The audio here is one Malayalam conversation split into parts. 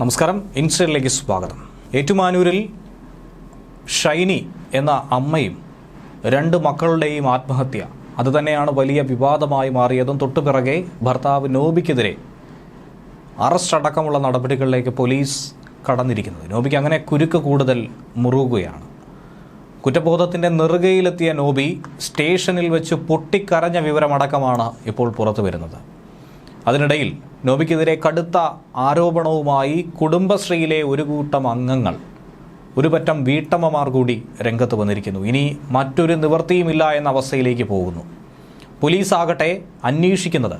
നമസ്കാരം. ഇൻസ്റ്റയിലേക്ക് സ്വാഗതം. ഏറ്റുമാനൂരിൽ ഷൈനി എന്ന അമ്മയും രണ്ട് മക്കളുടെയും ആത്മഹത്യ. അതുതന്നെയാണ് വലിയ വിവാദമായി മാറിയതും. തൊട്ടുപിറകെ ഭർത്താവ് നോബിക്കെതിരെ അറസ്റ്റ് അടക്കമുള്ള നടപടികളിലേക്ക് പോലീസ് കടന്നിരിക്കുന്നത്. നോബിക്ക് അങ്ങനെ കുരുക്ക് കൂടുതൽ മുറുകുകയാണ്. കുറ്റബോധത്തിന്റെ നെറുകയിലെത്തിയ നോബി സ്റ്റേഷനിൽ വെച്ച് പൊട്ടിക്കരഞ്ഞ വിവരമടക്കമാണ് ഇപ്പോൾ പുറത്തു വരുന്നത് അതിനിടയിൽ നോബിക്കെതിരെ കടുത്ത ആരോപണവുമായി കുടുംബശ്രീയിലെ ഒരു കൂട്ടം അംഗങ്ങൾ ഒരു പറ്റം വീട്ടമ്മമാർ കൂടി രംഗത്ത് വന്നിരിക്കുന്നു. ഇനി മറ്റൊരു നിവൃത്തിയുമില്ല എന്ന അവസ്ഥയിലേക്ക് പോകുന്നു. പോലീസ് ആകട്ടെ അന്വേഷിക്കുന്നത്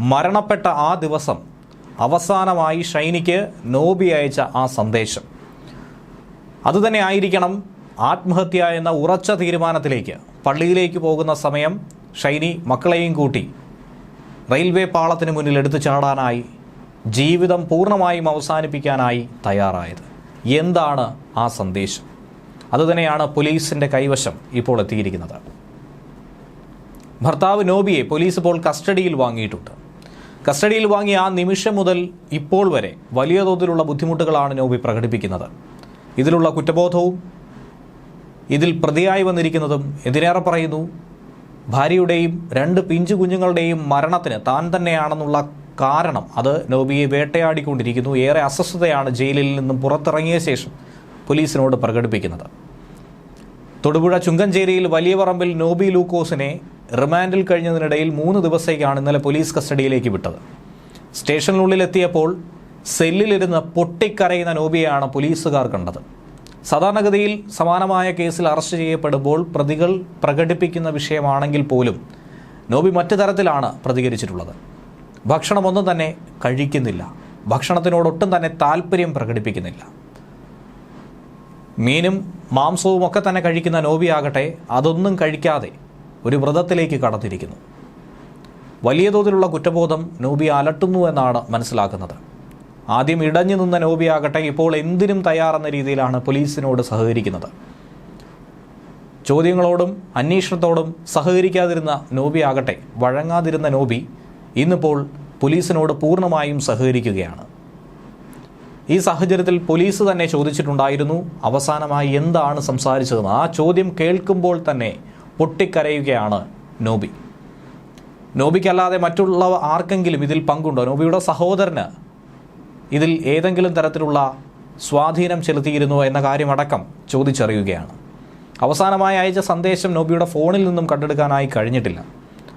മരണപ്പെട്ട ആ ദിവസം അവസാനമായി ഷൈനിക്ക് നോബി അയച്ച ആ സന്ദേശം. അതുതന്നെ ആയിരിക്കണം ആത്മഹത്യ എന്ന ഉറച്ച തീരുമാനത്തിലേക്ക് പള്ളിയിലേക്ക് പോകുന്ന സമയം ഷൈനി മക്കളെയും കൂട്ടി റെയിൽവേ പാളത്തിന് മുന്നിൽ എടുത്തു ചാടാനായി ജീവിതം പൂർണമായും അവസാനിപ്പിക്കാനായി തയ്യാറായത്. എന്താണ് ആ സന്ദേശം? അതുതന്നെയാണ് പോലീസിന്റെ കൈവശം ഇപ്പോൾ എത്തിയിരിക്കുന്നത്. ഭർത്താവ് നോബിയെ പോലീസ് ഇപ്പോൾ കസ്റ്റഡിയിൽ വാങ്ങിയിട്ടുണ്ട്. കസ്റ്റഡിയിൽ വാങ്ങിയ ആ നിമിഷം മുതൽ ഇപ്പോൾ വരെ വലിയ തോതിലുള്ള ബുദ്ധിമുട്ടുകളാണ് നോബി പ്രകടിപ്പിക്കുന്നത്. ഇതിലുള്ള കുറ്റബോധവും ഇതിൽ പ്രതിയായി വന്നിരിക്കുന്നതും എന്തിനേറെ പറയുന്നു ഭാര്യയുടെയും രണ്ട് പിഞ്ചു കുഞ്ഞുങ്ങളുടെയും മരണത്തിന് താൻ തന്നെയാണെന്നുള്ള കാരണം അത് നോബിയെ വേട്ടയാടിക്കൊണ്ടിരിക്കുന്നു. ഏറെ അസ്വസ്ഥതയാണ് ജയിലിൽ നിന്നും പുറത്തിറങ്ങിയ ശേഷം പോലീസിനോട് പ്രകടിപ്പിക്കുന്നത്. തൊടുപുഴ ചുങ്കഞ്ചേരിയിൽ വലിയ പറമ്പിൽ നോബി ലൂക്കോസിനെ റിമാൻഡിൽ കഴിഞ്ഞതിനിടയിൽ മൂന്ന് ദിവസത്തേക്കാണ് ഇന്നലെ പോലീസ് കസ്റ്റഡിയിലേക്ക് വിട്ടത്. സ്റ്റേഷനുള്ളിലെത്തിയപ്പോൾ സെല്ലിലിരുന്ന് പൊട്ടിക്കരയുന്ന നോബിയെയാണ് പോലീസുകാർ കണ്ടത്. സാധാരണഗതിയിൽ സമാനമായ കേസിൽ അറസ്റ്റ് ചെയ്യപ്പെടുമ്പോൾ പ്രതികൾ പ്രകടിപ്പിക്കുന്ന വിഷയമാണെങ്കിൽ പോലും നോബി മറ്റു തരത്തിലാണ് പ്രതികരിച്ചിട്ടുള്ളത്. ഭക്ഷണമൊന്നും തന്നെ കഴിക്കുന്നില്ല. ഭക്ഷണത്തിനോടൊട്ടും തന്നെ താല്പര്യം പ്രകടിപ്പിക്കുന്നില്ല. മീനും മാംസവും ഒക്കെ തന്നെ കഴിക്കുന്ന നോബിയാകട്ടെ അതൊന്നും കഴിക്കാതെ ഒരു വ്രതത്തിലേക്ക് കടന്നിരിക്കുന്നു. വലിയ തോതിലുള്ള കുറ്റബോധം നോബി അലട്ടുന്നു എന്നാണ് മനസ്സിലാക്കുന്നത്. ആദ്യം ഇടഞ്ഞു നിന്ന നോബിയാകട്ടെ ഇപ്പോൾ എന്തിനും തയ്യാറെന്ന രീതിയിലാണ് പോലീസിനോട് സഹകരിക്കുന്നത്. ചോദ്യങ്ങളോടും അന്വേഷണത്തോടും സഹകരിക്കാതിരുന്ന നോബിയാകട്ടെ വഴങ്ങാതിരുന്ന നോബി ഇന്നിപ്പോൾ പോലീസിനോട് പൂർണമായും സഹകരിക്കുകയാണ്. ഈ സാഹചര്യത്തിൽ പോലീസ് തന്നെ ചോദിച്ചിട്ടുണ്ടായിരുന്നു അവസാനമായി എന്താണ് സംസാരിച്ചതെന്ന്. ആ ചോദ്യം കേൾക്കുമ്പോൾ തന്നെ പൊട്ടിക്കരയുകയാണ് നോബി. നോബിക്കല്ലാതെ മറ്റുള്ള ആർക്കെങ്കിലും ഇതിൽ പങ്കുണ്ടോ? നോബിയുടെ സഹോദരന് ഇതിൽ ഏതെങ്കിലും തരത്തിലുള്ള സ്വാധീനം ചെലുത്തിയിരുന്നോ എന്ന കാര്യമടക്കം ചോദിച്ചറിയുകയാണ്. അവസാനമായി അയച്ച സന്ദേശം നോബിയുടെ ഫോണിൽ നിന്നും കണ്ടെടുക്കാനായി കഴിഞ്ഞിട്ടില്ല.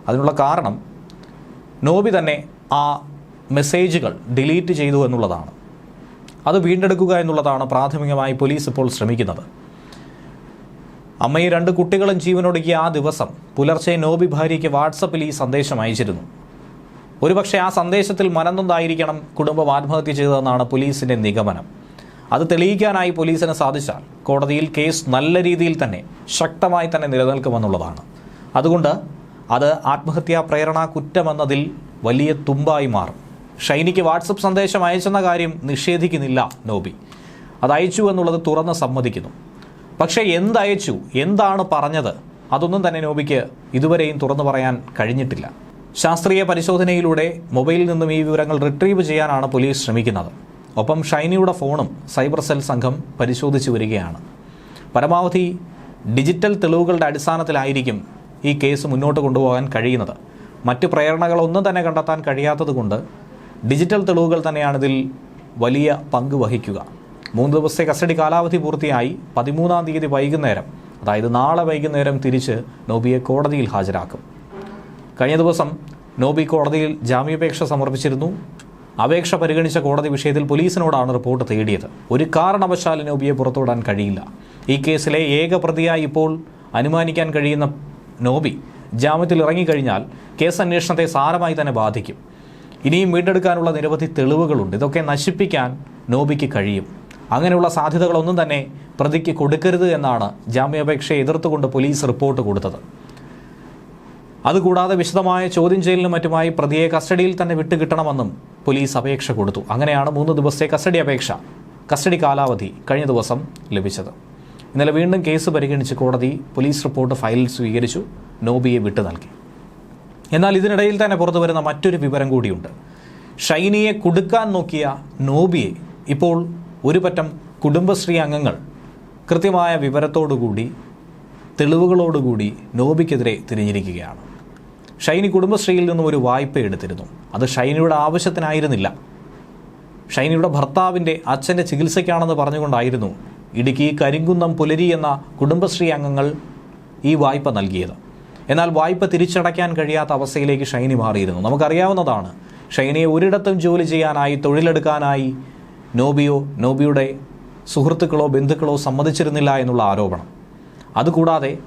അതിനുള്ള കാരണം നോബി തന്നെ ആ മെസ്സേജുകൾ ഡിലീറ്റ് ചെയ്തു എന്നുള്ളതാണ്. അത് വീണ്ടെടുക്കുക എന്നുള്ളതാണ് പ്രാഥമികമായി പോലീസ് ഇപ്പോൾ ശ്രമിക്കുന്നത്. അമ്മയും രണ്ട് കുട്ടികളും ജീവനൊടുക്കിയ ആ ദിവസം പുലർച്ചെ നോബി ഭാര്യയ്ക്ക് വാട്സപ്പിൽ ഈ സന്ദേശം അയച്ചിരുന്നു. ഒരുപക്ഷെ ആ സന്ദേശത്തിൽ മനന്നൊന്നായിരിക്കണം കുടുംബം ആത്മഹത്യ ചെയ്തതെന്നാണ് പോലീസിന്റെ നിഗമനം. അത് തെളിയിക്കാനായി പോലീസിന് സാധിച്ചാൽ കോടതിയിൽ കേസ് നല്ല രീതിയിൽ തന്നെ ശക്തമായി തന്നെ നിലനിൽക്കുമെന്നുള്ളതാണ്. അതുകൊണ്ട് അത് ആത്മഹത്യാ പ്രേരണ കുറ്റമെന്നതിൽ വലിയ തുമ്പായി മാറും. ഷൈനിക്ക് വാട്സപ്പ് സന്ദേശം അയച്ചെന്ന കാര്യം നിഷേധിക്കുന്നില്ല നോബി. അത് അയച്ചു എന്നുള്ളത് തുറന്ന് സമ്മതിക്കുന്നു. പക്ഷേ എന്തയച്ചു എന്താണ് പറഞ്ഞത് അതൊന്നും തന്നെ നോബിക്ക് ഇതുവരെയും തുറന്നു പറയാൻ കഴിഞ്ഞിട്ടില്ല. ശാസ്ത്രീയ പരിശോധനയിലൂടെ മൊബൈലിൽ നിന്നും ഈ വിവരങ്ങൾ റിട്രീവ് ചെയ്യാനാണ് പോലീസ് ശ്രമിക്കുന്നത്. ഒപ്പം ഷൈനിയുടെ ഫോണും സൈബർ സെൽ സംഘം പരിശോധിച്ചു വരികയാണ്. പരമാവധി ഡിജിറ്റൽ തെളിവുകളുടെ അടിസ്ഥാനത്തിലായിരിക്കും ഈ കേസ് മുന്നോട്ട് കൊണ്ടുപോകാൻ കഴിയുന്നത്. മറ്റ് പ്രേരണകളൊന്നും തന്നെ കണ്ടെത്താൻ കഴിയാത്തതുകൊണ്ട് ഡിജിറ്റൽ തെളിവുകൾ തന്നെയാണ് ഇതിൽ വലിയ പങ്ക് വഹിക്കുക. മൂന്ന് ദിവസത്തെ കസ്റ്റഡി കാലാവധി പൂർത്തിയായി പതിമൂന്നാം തീയതി വൈകുന്നേരം അതായത് നാളെ വൈകുന്നേരം തിരിച്ച് നോബിയെ കോടതിയിൽ ഹാജരാക്കും. കഴിഞ്ഞ ദിവസം നോബി കോടതിയിൽ ജാമ്യാപേക്ഷ സമർപ്പിച്ചിരുന്നു. അപേക്ഷ പരിഗണിച്ച കോടതി വിഷയത്തിൽ പോലീസിനോടാണ് റിപ്പോർട്ട് തേടിയത്. ഒരു കാരണവശാലും നോബിയെ പുറത്തുവിടാൻ കഴിയില്ല. ഈ കേസിലെ ഏക പ്രതിയായി ഇപ്പോൾ അനുമാനിക്കാൻ കഴിയുന്ന നോബി ജാമ്യത്തിൽ ഇറങ്ങിക്കഴിഞ്ഞാൽ കേസ് അന്വേഷണത്തെ സാരമായി തന്നെ ബാധിക്കും. ഇനിയും വീണ്ടെടുക്കാനുള്ള നിരവധി തെളിവുകളുണ്ട്. ഇതൊക്കെ നശിപ്പിക്കാൻ നോബിക്ക് കഴിയും. അങ്ങനെയുള്ള സാധ്യതകളൊന്നും തന്നെ പ്രതിക്ക് കൊടുക്കരുത് എന്നാണ് ജാമ്യാപേക്ഷയെ എതിർത്തുകൊണ്ട് പോലീസ് റിപ്പോർട്ട് കൊടുത്തത്. അതുകൂടാതെ വിശദമായ ചോദ്യം ചെയ്യലിനും മറ്റുമായി പ്രതിയെ കസ്റ്റഡിയിൽ തന്നെ വിട്ടുകിട്ടണമെന്നും പോലീസ് അപേക്ഷ കൊടുത്തു. അങ്ങനെയാണ് മൂന്ന് ദിവസത്തെ കസ്റ്റഡി അപേക്ഷ. കസ്റ്റഡി കാലാവധി കഴിഞ്ഞ ദിവസം ലഭിച്ചത്. ഇന്നലെ വീണ്ടും കേസ് പരിഗണിച്ച് കോടതി പോലീസ് റിപ്പോർട്ട് ഫയലിൽ സ്വീകരിച്ചു. നോബിയെ വിട്ടു നൽകി. എന്നാൽ ഇതിനിടയിൽ തന്നെ പുറത്തു വരുന്ന മറ്റൊരു വിവരം കൂടിയുണ്ട്. ഷൈനിയെ കുടുക്കാൻ നോക്കിയ നോബിയെ ഇപ്പോൾ ഒരു പറ്റം കുടുംബശ്രീ അംഗങ്ങൾ കൃത്യമായ വിവരത്തോടുകൂടി തെളിവുകളോടുകൂടി നോബിക്കെതിരെ തിരിഞ്ഞിരിക്കുകയാണ്. ഷൈനി കുടുംബശ്രീയിൽ നിന്നും ഒരു വായ്പ എടുത്തിരുന്നു. അത് ഷൈനിയുടെ ആവശ്യത്തിനായിരുന്നില്ല. ഷൈനിയുടെ ഭർത്താവിന്റെ അച്ഛന്റെ ചികിത്സയ്ക്കാണെന്ന് പറഞ്ഞുകൊണ്ടായിരുന്നു ഇടുക്കി കരിങ്കുന്നം പുലരി എന്ന കുടുംബശ്രീ അംഗങ്ങൾ ഈ വായ്പ നൽകിയത്. എന്നാൽ വായ്പ തിരിച്ചടയ്ക്കാൻ കഴിയാത്ത അവസ്ഥയിലേക്ക് ഷൈനി മാറിയിരുന്നു. നമുക്കറിയാവുന്നതാണ് ഷൈനിയെ ഒരിടത്തും ജോലി ചെയ്യാനായി തൊഴിലെടുക്കാനായി നോബിയോ നോബിയുടെ സുഹൃത്തുക്കളോ ബന്ധുക്കളോ സമ്മതിച്ചിരുന്നില്ല എന്നുള്ള ആരോപണം. അതുകൂടാതെ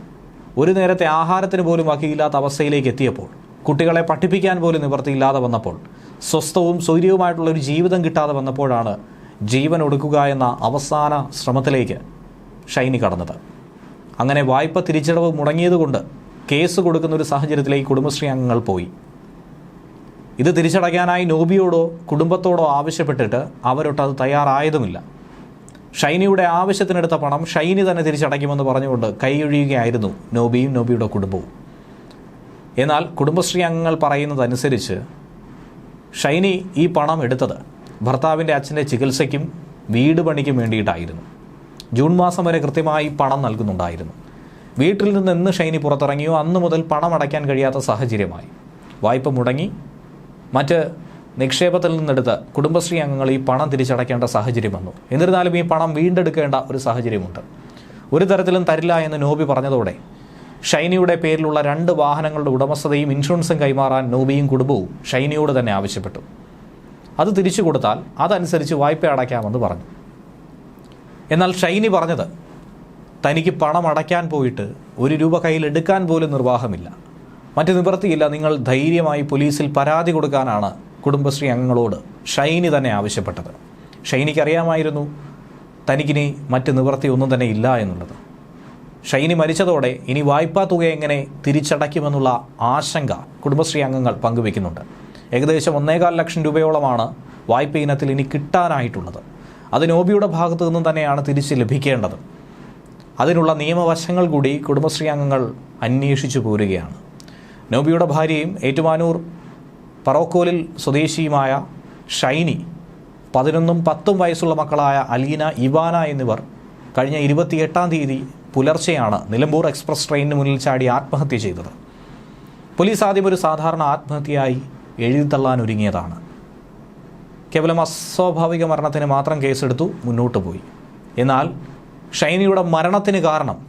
ഒരു നേരത്തെ ആഹാരത്തിന് പോലും വകയില്ലാത്ത അവസ്ഥയിലേക്ക് എത്തിയപ്പോൾ കുട്ടികളെ പഠിപ്പിക്കാൻ പോലും നിവൃത്തിയില്ലാതെ വന്നപ്പോൾ സ്വസ്ഥവും സൗര്യവുമായിട്ടുള്ള ഒരു ജീവിതം കിട്ടാതെ വന്നപ്പോഴാണ് ജീവൻ ഒടുക്കുക എന്ന അവസാന ശ്രമത്തിലേക്ക് ഷൈനി കടന്നത്. അങ്ങനെ വായ്പ തിരിച്ചടവ് മുടങ്ങിയതുകൊണ്ട് കേസ് കൊടുക്കുന്ന ഒരു സാഹചര്യത്തിലേക്ക് കുടുംബശ്രീ അംഗങ്ങൾ പോയി. ഇത് തിരിച്ചടയ്ക്കാനായി നോബിയോടോ കുടുംബത്തോടോ ആവശ്യപ്പെട്ടിട്ട് അവരൊട്ടത് തയ്യാറായതുമില്ല. ഷൈനിയുടെ ആവശ്യത്തിനെടുത്ത പണം ഷൈനി തന്നെ തിരിച്ചടയ്ക്കുമെന്ന് പറഞ്ഞുകൊണ്ട് കൈയൊഴിയുകയായിരുന്നു നോബിയും നോബിയുടെ കുടുംബവും. എന്നാൽ കുടുംബശ്രീ അംഗങ്ങൾ പറയുന്നതനുസരിച്ച് ഷൈനി ഈ പണം എടുത്തത് ഭർത്താവിന്റെ അച്ഛന്റെ ചികിത്സയ്ക്കും വീട് പണിക്കും വേണ്ടിയിട്ടായിരുന്നു. ജൂൺ മാസം വരെ കൃത്യമായി പണം നൽകുന്നുണ്ടായിരുന്നു. വീട്ടിൽ നിന്ന് എന്ന് ഷൈനി പുറത്തിറങ്ങിയോ അന്നു മുതൽ പണം അടയ്ക്കാൻ കഴിയാത്ത സാഹചര്യമായി. വായ്പ മുടങ്ങി. മറ്റ് നിക്ഷേപത്തിൽ നിന്നെടുത്ത് കുടുംബശ്രീ അംഗങ്ങൾ ഈ പണം തിരിച്ചടയ്ക്കേണ്ട സാഹചര്യം വന്നു. എന്നിരുന്നാലും ഈ പണം വീണ്ടെടുക്കേണ്ട ഒരു സാഹചര്യമുണ്ട്. ഒരു തരത്തിലും തരില്ല എന്ന് നോബി പറഞ്ഞതോടെ ഷൈനിയുടെ പേരിലുള്ള രണ്ട് വാഹനങ്ങളുടെ ഉടമസ്ഥതയും ഇൻഷുറൻസും കൈമാറാൻ നോബിയും കുടുംബവും ഷൈനിയോട് തന്നെ ആവശ്യപ്പെട്ടു. അത് തിരിച്ചു കൊടുത്താൽ അതനുസരിച്ച് വായ്പ അടയ്ക്കാമെന്ന് പറഞ്ഞു. എന്നാൽ ഷൈനി പറഞ്ഞത് തനിക്ക് പണം അടയ്ക്കാൻ പോയിട്ട് ഒരു രൂപ കയ്യിൽ എടുക്കാൻ പോലും നിർവാഹമില്ല. മറ്റ് നിവൃത്തിയില്ല. നിങ്ങൾ ധൈര്യമായി പോലീസിൽ പരാതി കൊടുക്കാനാണ് കുടുംബശ്രീ അംഗങ്ങളോട് ഷൈനി തന്നെ ആവശ്യപ്പെട്ടത്. ഷൈനിക്ക് അറിയാമായിരുന്നു തനിക്കിനി മറ്റ് നിവൃത്തി ഒന്നും തന്നെ ഇല്ല എന്നുള്ളത്. ഷൈനി മരിച്ചതോടെ ഇനി വായ്പാ തുക എങ്ങനെ തിരിച്ചടയ്ക്കുമെന്നുള്ള ആശങ്ക കുടുംബശ്രീ അംഗങ്ങൾ പങ്കുവെക്കുന്നുണ്ട്. ഏകദേശം ഒന്നേകാൽ ലക്ഷം രൂപയോളമാണ് വായ്പ ഇനത്തിൽ ഇനി കിട്ടാനായിട്ടുള്ളത്. അത് നോബിയുടെ ഭാഗത്തു നിന്നും തന്നെയാണ് തിരിച്ച് ലഭിക്കേണ്ടത്. അതിനുള്ള നിയമവശങ്ങൾ കൂടി കുടുംബശ്രീ അംഗങ്ങൾ അന്വേഷിച്ചു പോരുകയാണ്. നോബിയുടെ ഭാര്യയും ഏറ്റുമാനൂർ പറോക്കോലിൽ സ്വദേശിയുമായ ഷൈനി പതിനൊന്നും പത്തും വയസ്സുള്ള മക്കളായ അലീന ഇവാന എന്നിവർ കഴിഞ്ഞ ഇരുപത്തിയെട്ടാം തീയതി പുലർച്ചെയാണ് നിലമ്പൂർ എക്സ്പ്രസ് ട്രെയിനിന് മുന്നിൽ ചാടി ആത്മഹത്യ ചെയ്തത്. പോലീസ് ആദ്യം ഒരു സാധാരണ ആത്മഹത്യയായി എഴുതിത്തള്ളാൻ ഒരുങ്ങിയതാണ്. കേവലം അസ്വാഭാവിക മരണത്തിന് മാത്രം കേസെടുത്തു മുന്നോട്ട് പോയി. എന്നാൽ ഷൈനിയുടെ മരണത്തിന് കാരണം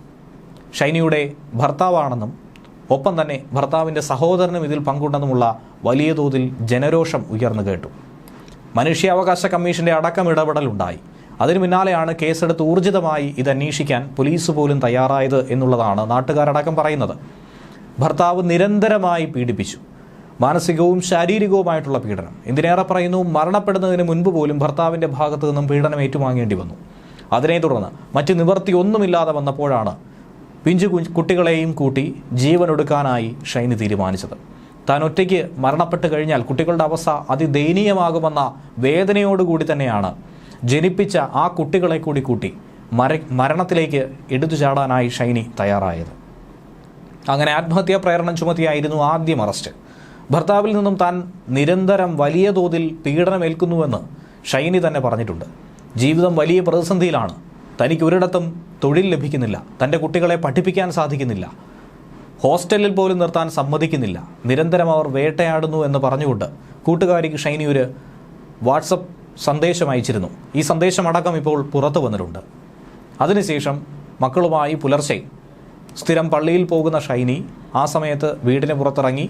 ഷൈനിയുടെ ഭർത്താവാണെന്നും ഒപ്പം തന്നെ ഭർത്താവിന്റെ സഹോദരനും ഇതിൽ പങ്കുണ്ടെന്നുമുള്ള വലിയ തോതിൽ ജനരോഷം ഉയർന്നു കേട്ടു. മനുഷ്യാവകാശ കമ്മീഷന്റെ അടക്കം ഇടപെടലുണ്ടായി. അതിനു പിന്നാലെയാണ് കേസെടുത്ത് ഊർജിതമായി ഇത് അന്വേഷിക്കാൻ പോലീസ് പോലും തയ്യാറായത് എന്നുള്ളതാണ് നാട്ടുകാരടക്കം പറയുന്നത്. ഭർത്താവ് നിരന്തരമായി പീഡിപ്പിച്ചു. മാനസികവും ശാരീരികവുമായിട്ടുള്ള പീഡനം. എന്തിനേറെ പറയുന്നു മരണപ്പെടുന്നതിന് മുൻപ് പോലും ഭർത്താവിന്റെ ഭാഗത്തു നിന്നും പീഡനം ഏറ്റുവാങ്ങേണ്ടി വന്നു. അതിനെ തുടർന്ന് മറ്റ് നിവർത്തി ഒന്നുമില്ലാതെ വന്നപ്പോഴാണ് പിഞ്ചു കുട്ടികളെയും കൂട്ടി ജീവനൊടുക്കാനായി ഷൈനി തീരുമാനിച്ചത്. താൻ ഒറ്റയ്ക്ക് മരണപ്പെട്ട് കഴിഞ്ഞാൽ കുട്ടികളുടെ അവസ്ഥ അതിദയനീയമാകുമെന്ന വേദനയോടുകൂടി തന്നെയാണ് ജനിപ്പിച്ച ആ കുട്ടികളെ കൂടി കൂട്ടി മര മരണത്തിലേക്ക് എടുത്തു ചാടാനായി ഷൈനി തയ്യാറായത്. അങ്ങനെ ആത്മഹത്യാ പ്രേരണം ചുമത്തിയായിരുന്നു ആദ്യം അറസ്റ്റ്. ഭർത്താവിൽ നിന്നും താൻ നിരന്തരം വലിയ തോതിൽ പീഡനമേൽക്കുന്നുവെന്ന് ഷൈനി തന്നെ പറഞ്ഞിട്ടുണ്ട്. ജീവിതം വലിയ പ്രതിസന്ധിയിലാണ്. തനിക്ക് ഒരിടത്തും തൊഴിൽ ലഭിക്കുന്നില്ല. തന്റെ കുട്ടികളെ പഠിപ്പിക്കാൻ സാധിക്കുന്നില്ല. ഹോസ്റ്റലിൽ പോലും നിർത്താൻ സമ്മതിക്കുന്നില്ല. നിരന്തരം അവർ വേട്ടയാടുന്നു എന്ന് പറഞ്ഞുകൊണ്ട് കൂട്ടുകാരിക്ക് ഷൈനി വാട്സപ്പ് സന്ദേശം അയച്ചിരുന്നു. ഈ സന്ദേശമടക്കം ഇപ്പോൾ പുറത്തു വന്നിട്ടുണ്ട്. അതിനുശേഷം മക്കളുമായി പുലർച്ചെ സ്ഥിരം പള്ളിയിൽ പോകുന്ന ഷൈനി ആ സമയത്ത് വീടിന് പുറത്തിറങ്ങി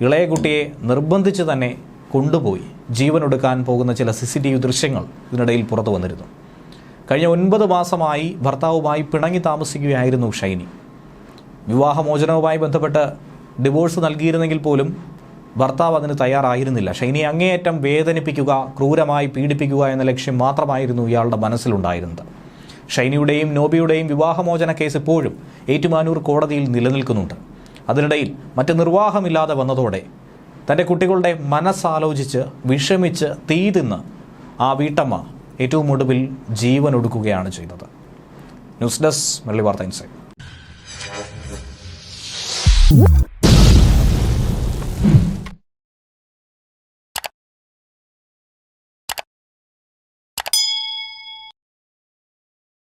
ഇളയ കുട്ടിയെ നിർബന്ധിച്ച് തന്നെ കൊണ്ടുപോയി. ജീവനൊടുക്കാൻ പോകുന്ന ചില സി സി ടി വി ദൃശ്യങ്ങൾ ഇതിനിടയിൽ പുറത്തു വന്നിരുന്നു. കഴിഞ്ഞ ഒൻപത് മാസമായി ഭർത്താവുമായി പിണങ്ങി താമസിക്കുകയായിരുന്നു ഷൈനി. വിവാഹമോചനവുമായി ബന്ധപ്പെട്ട് ഡിവോഴ്സ് നൽകിയിരുന്നെങ്കിൽ പോലും ഭർത്താവ് അതിന് തയ്യാറായിരുന്നില്ല. ഷൈനി അങ്ങേയറ്റം വേദനിപ്പിക്കുക ക്രൂരമായി പീഡിപ്പിക്കുക എന്ന ലക്ഷ്യം മാത്രമായിരുന്നു ഇയാളുടെ മനസ്സിലുണ്ടായിരുന്നത്. ഷൈനിയുടെയും നോബിയുടെയും വിവാഹമോചന കേസ് ഇപ്പോഴും ഏറ്റുമാനൂർ കോടതിയിൽ നിലനിൽക്കുന്നുണ്ട്. അതിനിടയിൽ മറ്റ് നിർവാഹമില്ലാതെ വന്നതോടെ തന്റെ കുട്ടികളുടെ മനസ്സാലോചിച്ച് വിഷമിച്ച് തീ തിന്ന് ആ വീട്ടമ്മ ഏറ്റവും ഒടുവിൽ ജീവൻ ഒടുക്കുകയാണ് ചെയ്തത്. ന്യൂസ് ഡെസ്ക് വെള്ളി വാർത്ത ഇൻസൈറ്റ്.